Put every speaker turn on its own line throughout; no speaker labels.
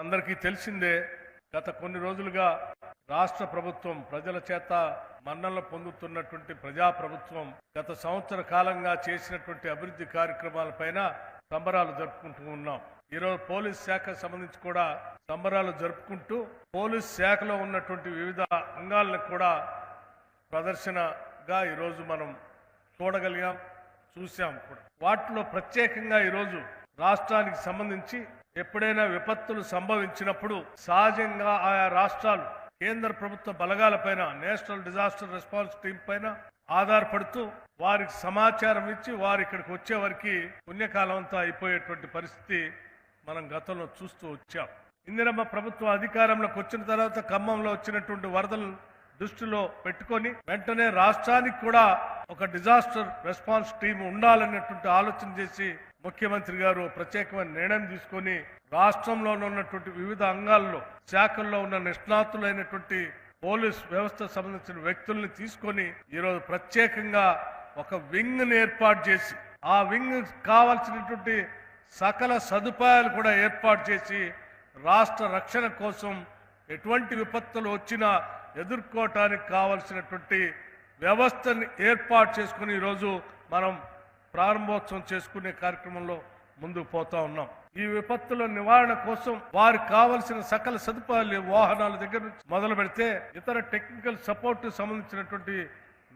అందరికీ తెలిసిందే గత కొన్ని రోజులుగా రాష్ట్ర ప్రభుత్వం ప్రజల చేత మన్నలు పొందుతున్నటువంటి ప్రజా ప్రభుత్వం గత సంవత్సర కాలంగా చేసినటువంటి అభివృద్ధి కార్యక్రమాలపైన సంబరాలు జరుపుకుంటూ ఉన్నాం. ఈరోజు పోలీస్ శాఖ సంబంధించి కూడా సంబరాలు జరుపుకుంటూ పోలీస్ శాఖలో ఉన్నటువంటి వివిధ అంగాలను కూడా ప్రదర్శనగా ఈరోజు మనం చూడగలిగాం చూసాం కూడా. వాటిలో ప్రత్యేకంగా ఈరోజు రాష్ట్రానికి సంబంధించి ఎప్పుడైనా విపత్తులు సంభవించినప్పుడు సహజంగా ఆయా రాష్ట్రాలు కేంద్ర ప్రభుత్వ బలగాలపైన నేషనల్ డిజాస్టర్ రెస్పాన్స్ టీం పైన ఆధారపడుతూ వారికి సమాచారం ఇచ్చి వారు ఇక్కడికి వచ్చే వరకు పుణ్యకాలం అంతా అయిపోయేటువంటి పరిస్థితి మనం గతంలో చూస్తూ వచ్చాం. ఇందిరమ్మ ప్రభుత్వం అధికారంలోకి వచ్చిన తర్వాత ఖమ్మంలో వచ్చినటువంటి వరదలు దృష్టిలో పెట్టుకొని వెంటనే రాష్ట్రానికి కూడా ఒక డిజాస్టర్ రెస్పాన్స్ టీం ఉండాలన్నటువంటి ఆలోచన చేసి ముఖ్యమంత్రి గారు ప్రత్యేకమైన నిర్ణయం తీసుకొని రాష్ట్రంలో ఉన్నటువంటి వివిధ అంగాల్లో శాఖల్లో ఉన్న నిష్ణాతులైనటువంటి పోలీస్ వ్యవస్థ సంబంధించిన వ్యక్తుల్ని తీసుకొని ఈరోజు ప్రత్యేకంగా ఒక వింగ్ని ఏర్పాటు చేసి ఆ వింగ్ కావాల్సినటువంటి సకల సదుపాయాలు కూడా ఏర్పాటు చేసి రాష్ట్ర రక్షణ కోసం ఎటువంటి విపత్తులు వచ్చినా ఎదుర్కోవటానికి కావలసినటువంటి వ్యవస్థని ఏర్పాటు చేసుకుని ఈరోజు మనం ప్రారంభోత్సవం చేసుకునే కార్యక్రమంలో ముందుకు పోతా ఉన్నాం. ఈ విపత్తుల నివారణ కోసం వారికి కావలసిన సకల సదుపాయాలు వాహనాల దగ్గర నుంచి మొదలు పెడితే ఇతర టెక్నికల్ సపోర్ట్ సంబంధించినటువంటి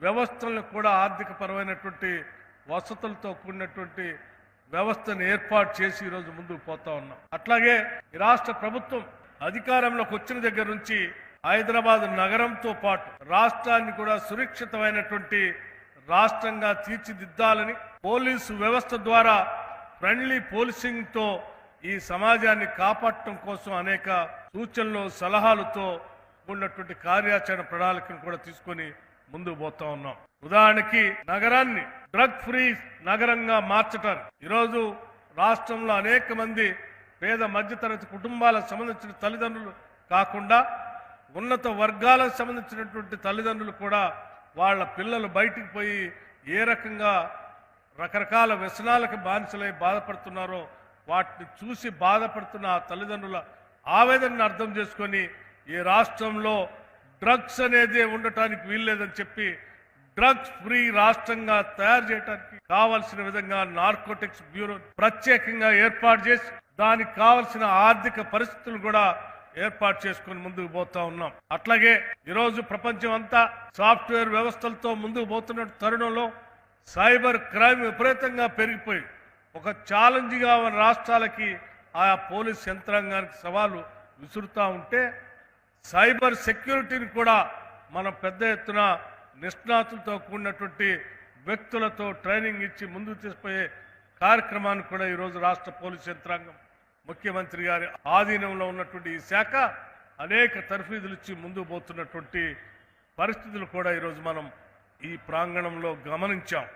వ్యవస్థలను కూడా ఆర్థిక పరమైనటువంటి వసతులతో కూడినటువంటి వ్యవస్థను ఏర్పాటు చేసి ఈరోజు ముందుకు పోతా ఉన్నాం. అట్లాగే ఈ రాష్ట్ర ప్రభుత్వం అధికారంలోకి వచ్చిన దగ్గర నుంచి హైదరాబాద్ నగరంతో పాటు రాష్ట్రాన్ని కూడా సురక్షితమైనటువంటి రాష్ట్రంగా తీర్చిదిద్దాలని పోలీసు వ్యవస్థ ద్వారా ఫ్రెండ్లీ పోలీసింగ్తో ఈ సమాజాన్ని కాపాడటం కోసం అనేక సూచనలు సలహాలతో ఉన్నటువంటి కార్యాచరణ ప్రణాళికను కూడా తీసుకొని ముందుకు పోతా ఉన్నాం. ఉదాహరణకి నగరాన్ని డ్రగ్ ఫ్రీ నగరంగా మార్చటానికి ఈరోజు రాష్ట్రంలో అనేక మంది పేద మధ్యతరగతి కుటుంబాలకు సంబంధించిన తల్లిదండ్రులు కాకుండా ఉన్నత వర్గాలకు సంబంధించినటువంటి తల్లిదండ్రులు కూడా వాళ్ళ పిల్లలు బయటికి పోయి ఏ రకంగా రకరకాల వ్యసనాలకు బానిసలై బాధపడుతున్నారో వాటిని చూసి బాధపడుతున్న ఆ తల్లిదండ్రుల ఆవేదనను అర్థం చేసుకొని ఈ రాష్ట్రంలో డ్రగ్స్ అనేది ఉండటానికి వీల్లేదని చెప్పి డ్రగ్స్ ఫ్రీ రాష్ట్రంగా తయారు చేయడానికి కావలసిన విధంగా నార్కోటిక్స్ బ్యూరో ప్రత్యేకంగా ఏర్పాటు చేసి దానికి కావలసిన ఆర్థిక పరిస్థితులు కూడా ఏర్పాటు చేసుకుని ముందుకు పోతా ఉన్నాం. అట్లాగే ఈరోజు ప్రపంచం అంతా సాఫ్ట్వేర్ వ్యవస్థలతో ముందుకు పోతున్న తరుణంలో సైబర్ క్రైమ్ విపరీతంగా పెరిగిపోయి ఒక ఛాలెంజ్గా ఉన్న రాష్ట్రాలకి ఆయా పోలీస్ యంత్రాంగానికి సవాలు విసురుతూ ఉంటే సైబర్ సెక్యూరిటీని కూడా మనం పెద్ద ఎత్తున నిష్ణాతులతో కూడినటువంటి వ్యక్తులతో ట్రైనింగ్ ఇచ్చి ముందుకు తీసుకుపోయే కార్యక్రమాన్ని కూడా ఈరోజు రాష్ట్ర పోలీస్ యంత్రాంగం ముఖ్యమంత్రి గారి ఆధీనంలో ఉన్నటువంటి ఈ శాఖ అనేక తర్ఫీదులు ఇచ్చి ముందుకు పోతున్నటువంటి పరిస్థితులు కూడా ఈరోజు మనం ఈ ప్రాంగణంలో గమనించాం.